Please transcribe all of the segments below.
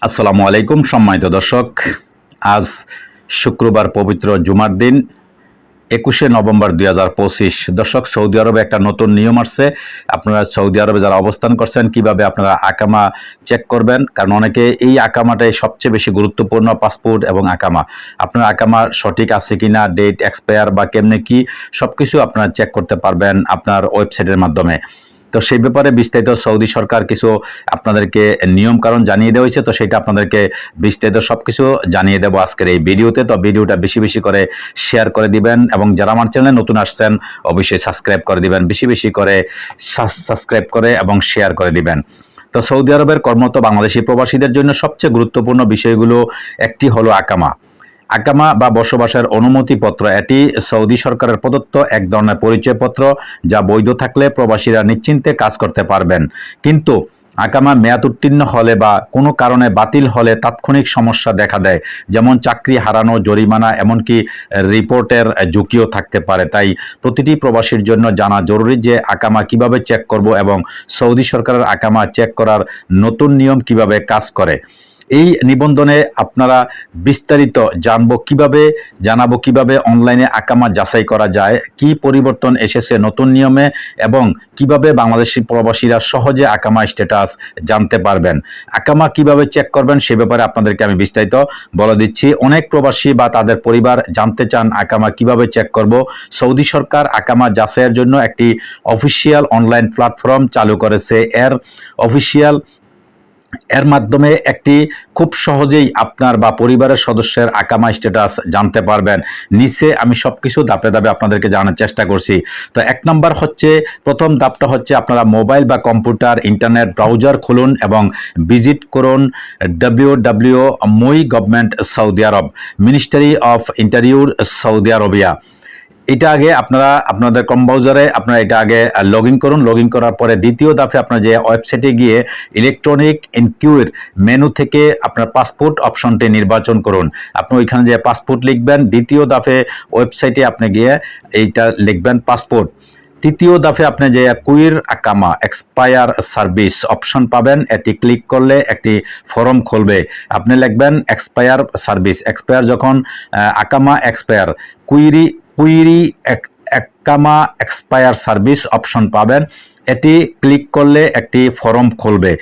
আসসালামু আলাইকুম, সম্মানিত দর্শক। আজ শুক্রবার পবিত্র জুমার দিন, একুশে নভেম্বর দুই হাজার পঁচিশ। দর্শক, সৌদি আরবে একটা নতুন নিয়ম আসছে। আপনারা সৌদি আরবে যারা অবস্থান করছেন, কীভাবে আপনারা আকামা চেক করবেন? কারণ অনেকে এই আকামাটাই সবচেয়ে বেশি গুরুত্বপূর্ণ পাসপোর্ট এবং আকামা। আপনার আকামা সঠিক আছে কিনা ডেট এক্সপায়ার বা কেমনে কি সব কিছু আপনারা চেক করতে পারবেন আপনার ওয়েবসাইটের মাধ্যমে। তো সেই ব্যাপারে বিস্তারিত সৌদি সরকার কিছু আপনাদেরকে নিয়ম কারণ জানিয়ে দেওয়া হয়েছে, তো সেটা আপনাদেরকে বিস্তারিত সব কিছু জানিয়ে দেবো আজকের এই ভিডিওতে। তো ভিডিওটা বেশি বেশি করে শেয়ার করে দিবেন এবং যারা আমার চ্যানেলে নতুন আসছেন, অবশ্যই সাবস্ক্রাইব করে দিবেন, বেশি বেশি করে সাবস্ক্রাইব করে এবং শেয়ার করে দিবেন। তো সৌদি আরবের কর্মরত বাংলাদেশি প্রবাসীদের জন্য সবচেয়ে গুরুত্বপূর্ণ বিষয়গুলো একটি হলো আকামা। আকামা বা বসবাসের অনুমতিপত্র, এটি সৌদি সরকারের প্রদত্ত এক ধরনের পরিচয়পত্র যা বৈধ থাকলে প্রবাসীরা নিশ্চিন্তে কাজ করতে পারবেন। কিন্তু আকামা মেয়াদ উত্তীর্ণ হলে বা কোনো কারণে বাতিল হলে তাৎক্ষণিক সমস্যা দেখা দেয়, যেমন চাকরি হারানো, জরিমানা, এমনকি রিপোর্টের ঝুঁকিও থাকতে পারে। তাই প্রতিটি প্রবাসীর জন্য জানা জরুরি যে আকামা কীভাবে চেক করব এবং সৌদি সরকারের আকামা চেক করার নতুন নিয়ম কীভাবে কাজ করে। এই নিবন্ধনে আপনারা বিস্তারিত জানব কীভাবে, জানাব কীভাবে অনলাইনে আকামা যাচাই করা যায়, কি পরিবর্তন এসেছে নতুন নিয়মে, এবং কীভাবে বাংলাদেশি প্রবাসীরা সহজে আকামা স্ট্যাটাস জানতে পারবেন। আকামা কীভাবে চেক করবেন সে ব্যাপারে আপনাদেরকে আমি বিস্তারিত বলে দিচ্ছি। অনেক প্রবাসী বা তাদের পরিবার জানতে চান আকামা কীভাবে চেক করব। সৌদি সরকার আকামা যাচাইয়ের জন্য একটি অফিসিয়াল অনলাইন প্ল্যাটফর্ম চালু করেছে। এর অফিসিয়াল এর মাধ্যমে একটি খুব সহজেই আপনার বা পরিবারের সদস্যের আকামা স্ট্যাটাস জানতে পারবেন। নিচে আমি সব কিছু দাপে দাপে আপনাদেরকে জানার চেষ্টা করছি। তো এক নম্বর হচ্ছে, প্রথম ধাপটা হচ্ছে আপনারা মোবাইল বা কম্পিউটার, ইন্টারনেট ব্রাউজার খুলুন এবং ভিজিট করুন ডাব্লিউ ডাব্লিউ মই government Saudi Arab ministry of interior Saudi Arabia এটা আগে আপনারা, আপনাদের কম ব্রাউজারে আপনারা এটা আগে লগ করুন। লগ করার পরে দ্বিতীয় দাফে আপনার যে ওয়েবসাইটে গিয়ে ইলেকট্রনিক ইনকিউর মেনু থেকে আপনার পাসপোর্ট অপশনটি নির্বাচন করুন। আপনি ওইখানে যে পাসপোর্ট লিখবেন, দ্বিতীয় দাফে ওয়েবসাইটে আপনি গিয়ে এইটা লিখবেন পাসপোর্ট তৃতীয় দাফে আপনি যে কুইর আকামা এক্সপায়ার সার্ভিস অপশন পাবেন, এটি ক্লিক করলে একটি ফর্ম খুলবে। আপনি লিখবেন এক্সপায়ার সার্ভিস এক্সপায়ার যখন আকামা এক্সপায়ার কুইরি কুইরি একামা এক্সপায়ার সার্ভিস অপশন পাবেন। এটি ক্লিক করলে একটি ফর্ম খুলবে।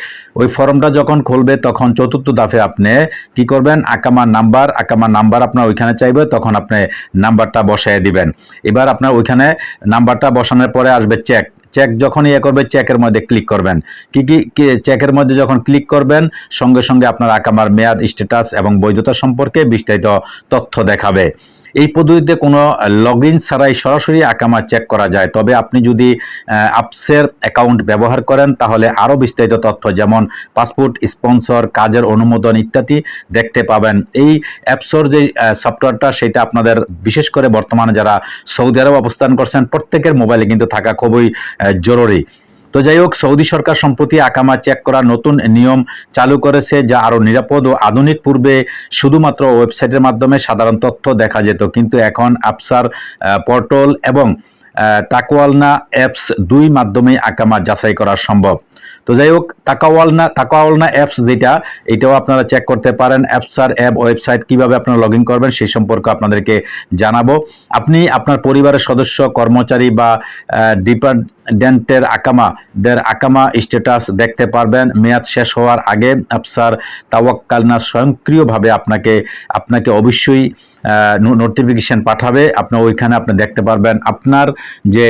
ওই ফর্মটা যখন খুলবে, তখন চতুর্থ দাফে আপনি কি করবেন? আকামা নাম্বার আকামা নাম্বার আপনার ওইখানে চাইবে, তখন আপনি নাম্বারটা বসায় দিবেন। এবার আপনার ওইখানে নাম্বারটা বসানোর পরে আসবে চেক চেক যখন ইয়ে করবে চেকের মধ্যে ক্লিক করবেন। কি কি চেকের মধ্যে যখন ক্লিক করবেন, সঙ্গে সঙ্গে আপনার আকামার মেয়াদ স্ট্যাটাস এবং বৈধতা সম্পর্কে বিস্তারিত তথ্য দেখাবে। এই পদ্ধতিতে কোনো লগ ইন ছাড়াই সরাসরি আকামা চেক করা যায়। তবে আপনি যদি আপসের অ্যাকাউন্ট ব্যবহার করেন, তাহলে আরও বিস্তারিত তথ্য যেমন পাসপোর্ট স্পন্সর কাজের অনুমোদন ইত্যাদি দেখতে পাবেন। এই অ্যাপসর যে সফটওয়্যারটা সেটা আপনাদের বিশেষ করে বর্তমানে যারা সৌদি আরব অবস্থান করছেন, প্রত্যেকের মোবাইলে কিন্তু থাকা খুবই জরুরি। তো যাই হোক, সৌদি সরকার সম্প্রতি আকামা চেক করার নতুন নিয়ম চালু করেছে, যা আরও নিরাপদ ও আধুনিক পূর্বে শুধুমাত্র ওয়েবসাইটের মাধ্যমে সাধারণ তথ্য দেখা যেত। কিন্তু এখন আপসার পোর্টাল এবং টাকওয়ালনা অ্যাপস দুই মাধ্যমে আকামা যাচাই করা সম্ভব। তো যাই হোক টাকাওয়ালনা টাকাওয়ালনা অ্যাপস যেটা, এটাও আপনারা চেক করতে পারেন। অ্যাপসার অ্যাপ ওয়েবসাইট কীভাবে আপনারা লগ করবেন সেই সম্পর্কে আপনাদেরকে জানাব। আপনি আপনার পরিবারের সদস্য, কর্মচারী বা ডিপার্টমেন্টের আকামা দের আকামা স্ট্যাটাস দেখতে পারবেন। মেয়াদ শেষ হওয়ার আগে আফসার তাওয়াক্কালনা স্বয়ংক্রিয়ভাবে আপনাকে আপনাকে অবশ্যই নোটিফিকেশন পাঠাবে। আপনার ওইখানে আপনি দেখতে পারবেন আপনার যে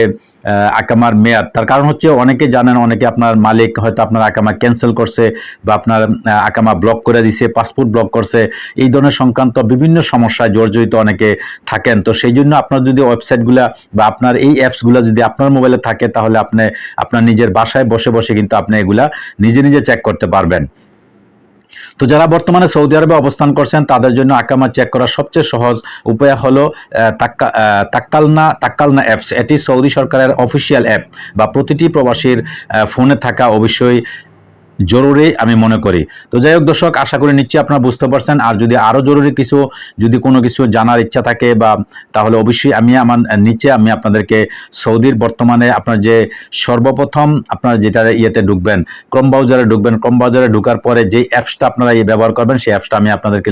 আকামার মেয়াদ। তার কারণ হচ্ছে অনেকে জানেন, অনেকে আপনার মালিক হয়তো আপনার আকামা ক্যান্সেল করছে বা আপনার আকামা ব্লক করে দিছে পাসপোর্ট ব্লক করছে। এই ধরনের সংক্রান্ত বিভিন্ন সমস্যায় জর্জরিত অনেকে থাকেন। তো সেই জন্য আপনার যদি ওয়েবসাইটগুলা বা আপনার এই অ্যাপসগুলো যদি আপনার মোবাইলে থাকে, তাহলে আপনি, আপনার নিজের বাসায় বসে বসে কিন্তু আপনি এগুলা নিজে নিজে চেক করতে পারবেন। তো যারা বর্তমানে সৌদি আরবে অবস্থান করছেন, তাদের জন্য আকামা চেক করার সবচেয়ে সহজ উপায় হলো তাক্কালনা তাক্কালনা অ্যাপস এটি সৌদি সরকারের অফিসিয়াল অ্যাপ বা প্রতিটি প্রবাসীর ফোনে থাকা অবশ্যই জরুরি আমি মনে করি। তো যাই হোক দর্শক, আশা করি নিচ্ছি আপনারা বুঝতে পারছেন। আর যদি আরও জরুরি কিছু, যদি কোনো কিছু জানার ইচ্ছা থাকে বা তাহলে অবশ্যই আমি আমার নিচে আমি আপনাদেরকে সৌদির বর্তমানে আপনার যে সর্বপ্রথম আপনার যেটা ইয়েতে ঢুকবেন, ক্রম ব্রাউজারে ঢুকবেন, ক্রম ব্রাউজারে ঢুকার পরে যে অ্যাপসটা আপনারা ইয়ে ব্যবহার করবেন, সেই অ্যাপসটা আমি আপনাদেরকে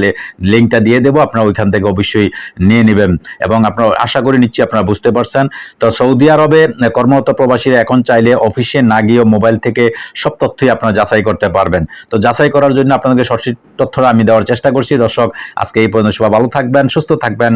লিঙ্কটা দিয়ে দেবো, আপনারা ওইখান থেকে অবশ্যই নিয়ে নেবেন। এবং আপনারা আশা করি নিচ্ছি আপনারা বুঝতে পারছেন। তো সৌদি আরবে কর্মরত প্রবাসীরা এখন চাইলে অফিসে না গিয়েও মোবাইল থেকে সব তথ্যই আপনারা যাচাই করতে পারবেন। তো যাচাই করার জন্য আপনাদের সঠিক তথ্যটা আমি দেওয়ার চেষ্টা করছি। দর্শক, আজকে এই পর্যন্ত সবাই ভালো থাকবেন, সুস্থ থাকবেন।